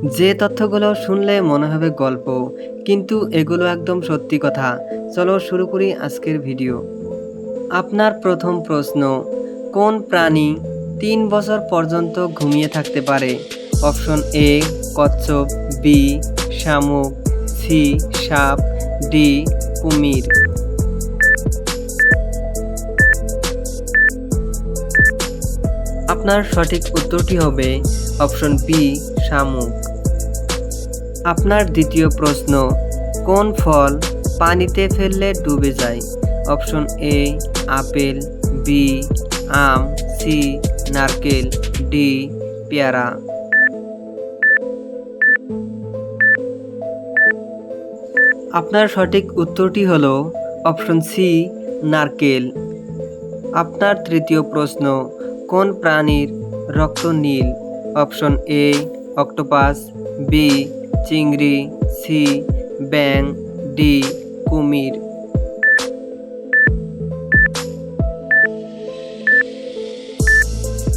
যে তথ্যগুলো শুনলে মনে হবে গল্প, কিন্তু এগুলো একদম সত্যি কথা। চলো শুরু করি আজকের ভিডিও। আপনার প্রথম প্রশ্ন, কোন প্রাণী তিন বছর পর্যন্ত ঘুমিয়ে থাকতে পারে? অপশন এ, কচ্ছপ, বি, শামুক, সি, সাপ, ডি, কুমির। আপনার সঠিক উত্তরটি হবে অপশন বি, শামুক। আপনার দ্বিতীয় প্রশ্ন, কোন ফল পানিতে ফেললে ডুবে যায়? অপশন এ, আপেল, বি, আম, সি, নারকেল, ডি, পেয়ারা। আপনার সঠিক উত্তরটি হল অপশন সি, নারকেল। আপনার তৃতীয় প্রশ্ন, কোন প্রাণীর রক্ত নীল? অপশন এ, অক্টোপাস, বি চিংড়ি, সি ব্যাং ডি, কুমির।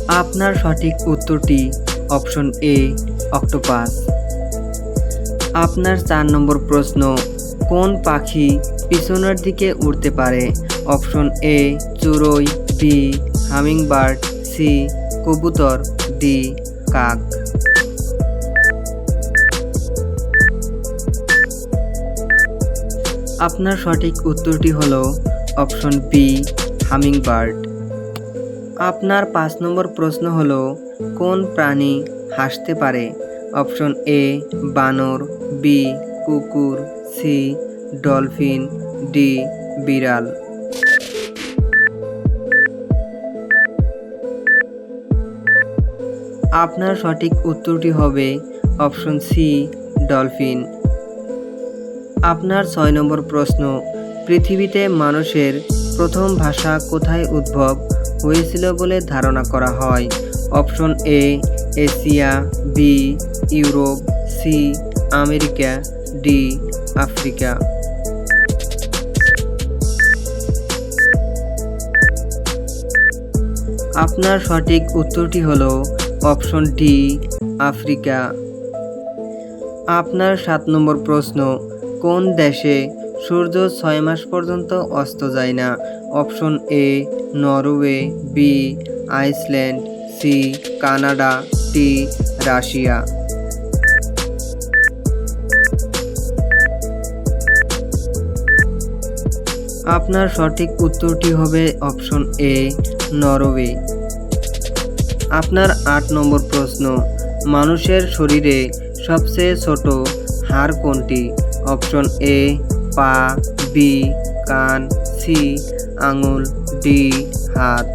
আপনার সঠিক উত্তরটি অপশন এ, অক্টোপাস। আপনার চার নম্বর প্রশ্ন, কোন পাখি পিছনের দিকে উড়তে পারে? অপশন এ, চুরই, বি, হামিংবার্ড, সি, কবুতর, ডি, কাক। আপনার সঠিক উত্তরটি হল অপশন বি হামিং বার্ড আপনার পাঁচ নম্বর প্রশ্ন হল, কোন প্রাণী হাসতে পারে? অপশন এ, বানর, বি, কুকুর, সি, ডলফিন, ডি, বিড়াল। আপনার সঠিক উত্তরটি হবে অপশন সি, ডলফিন। আপনার ছয় নম্বর প্রশ্ন, পৃথিবীতে মানুষের প্রথম ভাষা কোথায় উদ্ভব হয়েছিল বলে ধারণা করা হয়? Option A Asia B Europe C America D Africa. আপনার সঠিক উত্তরটি হল অপশন ডি আফ্রিকা। আপনার সাত নম্বর প্রশ্ন কোন দেশে সূর্য ছয় মাস পর্যন্ত অস্ত যায় না? Option A, Norway, B, Iceland, C, Canada D Russia. আপনার সঠিক উত্তরটি হবে অপশন এ, নরওয়ে। আপনার আট নম্বর প্রশ্ন, মানুষের শরীরে সবচেয়ে ছোট হাড় কোনটি? অপশন এ, পা, বি, কান, সি, আঙুল, ডি, হাত।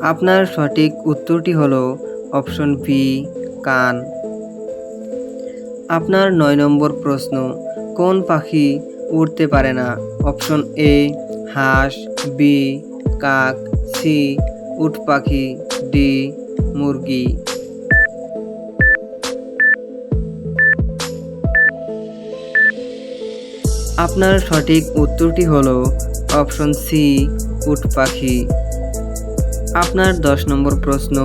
আপনার সঠিক উত্তরটি হল অপশন বি কান। আপনার নয় নম্বর প্রশ্ন, কোন পাখি উড়তে পারে না? অপশন এ, হাঁস, বি, কাক, সি, উট পাখি, ডি মুরগি। আপনার সঠিক উত্তরটি হল অপশন সি, উট পাখি। আপনার দশ নম্বর প্রশ্ন,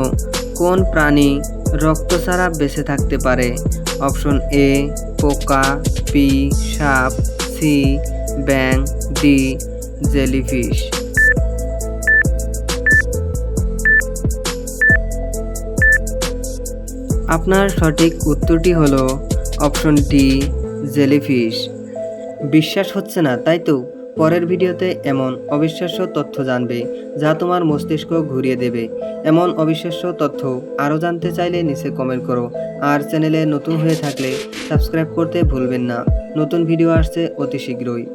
কোন প্রাণী রক্ত ছাড়া বেঁচে থাকতে পারে? অপশন এ, পোকা পি সাপ, সি ব্যাং ডি, জেলিফিশ। আপনার সঠিক উত্তরটি হলো অপশন ডি, জেলিফিশ। বিশ্বাস হচ্ছে না, তাই তো? পরের ভিডিওতে এমন অবিশ্বাস্য তথ্য জানবে যা তোমার মস্তিষ্ক ঘুরিয়ে দেবে। এমন অবিশ্বাস্য তথ্য আরও জানতে চাইলে নিচে কমেন্ট করো। আর চ্যানেলে নতুন হয়ে থাকলে সাবস্ক্রাইব করতে ভুলবেন না। নতুন ভিডিও আসছে অতি শীঘ্রই।